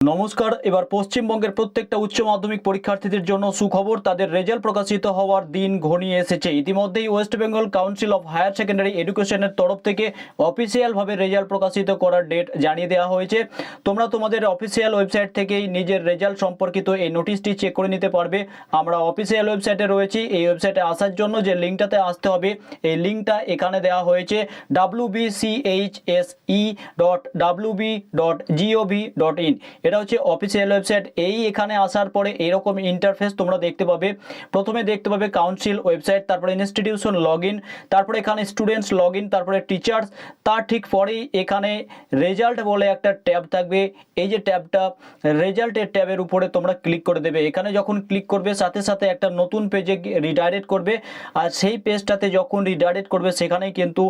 নমস্কার, এবার পশ্চিমবঙ্গের প্রত্যেকটা উচ্চ মাধ্যমিক পরীক্ষার্থীদের জন্য সুখবর। তাদের রেজাল্ট প্রকাশিত হওয়ার দিন ঘনিয়ে এসেছে। ইতিমধ্যেই West Bengal council of higher secondary এডুকেশনের তরফ থেকে অফিসিয়ালভাবে রেজাল্ট প্রকাশিত করার ডেট জানিয়ে দেওয়া হয়েছে। তোমরা তোমাদের অফিসিয়াল ওয়েবসাইট থেকেই নিজের রেজাল্ট সম্পর্কিত এই নোটিশটি চেক করে নিতে পারবে। আমরা অফিসিয়াল ওয়েবসাইটে রয়েছি। এই ওয়েবসাইটে আসার জন্য যে লিঙ্কটাতে আসতে হবে, এই লিঙ্কটা এখানে দেওয়া হয়েছে W BCHSE dot W B dot GOV dot IN এটা হচ্ছে অফিসিয়াল ওয়েবসাইট এই এখানে আসার পরে এরকম ইন্টারফেস তোমরা দেখতে পাবে। প্রথমে দেখতে পাবে কাউন্সিল ওয়েবসাইট তারপরে ইনস্টিটিউশন লগ তারপরে এখানে স্টুডেন্টস লগ তারপরে টিচার্স তার ঠিক পরেই এখানে রেজাল্ট বলে একটা ট্যাব থাকবে। এই যে ট্যাবটা রেজাল্টের ট্যাবের উপরে তোমরা ক্লিক করে দেবে। এখানে যখন ক্লিক করবে, সাথে সাথে একটা নতুন পেজে রিডাইরেক্ট করবে। আর সেই পেজটাতে যখন রিডাইরেক্ট করবে, সেখানেই কিন্তু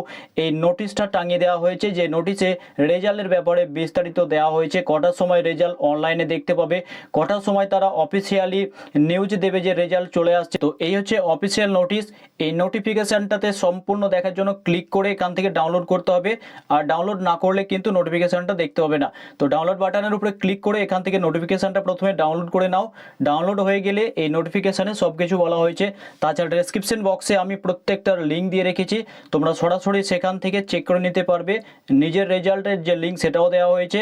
এই নোটিশটা টাঙিয়ে দেওয়া হয়েছে। যে নোটিশে রেজাল্টের ব্যাপারে বিস্তারিত দেওয়া হয়েছে। কটার সময় রেজাল্ট অনলাইনে দেখতে পাবে। কটার সময় তারা অফিসিয়ালি নিউজ দেবে যে রেজাল্ট চলে আসছে। তো এই হচ্ছে অফিসিয়াল নোটিশ এই নোটিফিকেশানটাতে সম্পূর্ণ দেখার জন্য ক্লিক করে এখান থেকে ডাউনলোড করতে হবে। আর ডাউনলোড না করলে কিন্তু নোটিফিকেশানটা দেখতে হবে না। তো ডাউনলোড বাটনের উপরে ক্লিক করে এখান থেকে নোটিফিকেশানটা প্রথমে ডাউনলোড করে নাও। ডাউনলোড হয়ে গেলে এই নোটিফিকেশানে সব কিছু বলা হয়েছে। তাছাড়া ডেসক্রিপশন বক্সে আমি প্রত্যেকটার লিঙ্ক দিয়ে রেখেছি। তোমরা সরাসরি সেখান থেকে চেক করে নিতে পারবে। নিজের রেজাল্টের যে লিঙ্ক সেটাও দেওয়া হয়েছে।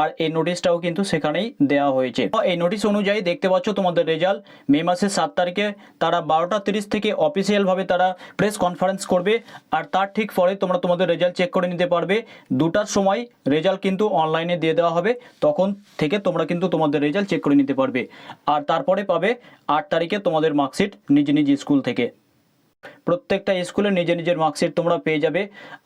আর এই নোটিশটাও কিন্তু সেখানেই দেওয়া হয়েছে। এই নোটিশ অনুযায়ী দেখতে পাচ্ছ তোমাদের রেজাল্ট মে মাসের সাত তারিখে তারা বারোটা তিরিশ থেকে অফিসিয়ালভাবে তারা প্রেস কনফারেন্স করবে আর তার ঠিক পরে তোমরা তোমাদের রেজাল্ট চেক করে নিতে পারবে। দুটার সময় রেজাল্ট কিন্তু অনলাইনে দিয়ে দেওয়া হবে, তখন থেকে তোমরা কিন্তু তোমাদের রেজাল্ট চেক করে নিতে পারবে। আর তারপরে পাবে আট তারিখে তোমাদের মার্কশিট নিজ নিজ স্কুল থেকে। প্রত্যেকটা স্কুলে নিজের নিজের মার্কশিট তোমরা পেয়ে যাবে।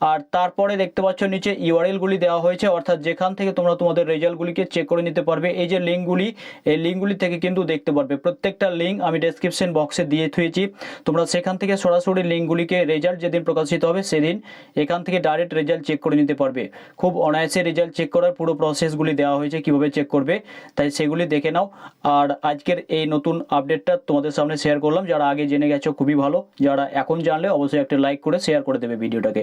আর তারপরে দেখতে পাচ্ছ নিচে ইউআরএলগুলি দেওয়া হয়েছে, অর্থাৎ যেখান থেকে তোমরা তোমাদের রেজাল্টগুলিকে চেক করে নিতে পারবে। এই যে লিঙ্কগুলি এই লিঙ্কগুলি থেকে কিন্তু দেখতে পারবে। প্রত্যেকটা লিঙ্ক আমি ডেসক্রিপশন বক্সে দিয়ে থুয়েছি। তোমরা সেখান থেকে সরাসরি লিঙ্কগুলিকে রেজাল্ট যেদিন প্রকাশিত হবে সেদিন এখান থেকে ডাইরেক্ট রেজাল্ট চেক করে নিতে পারবে। খুব অনায়াসে রেজাল্ট চেক করার পুরো প্রসেসগুলি দেওয়া হয়েছে কীভাবে চেক করবে, তাই সেগুলি দেখে নাও। আর আজকের এই নতুন আপডেটটা তোমাদের সামনে শেয়ার করলাম। যারা আগে জেনে গেছো, খুবই ভালো। যারা এখন জানলে অবশ্যই একটা লাইক করে শেয়ার করে দেবে ভিডিওটাকে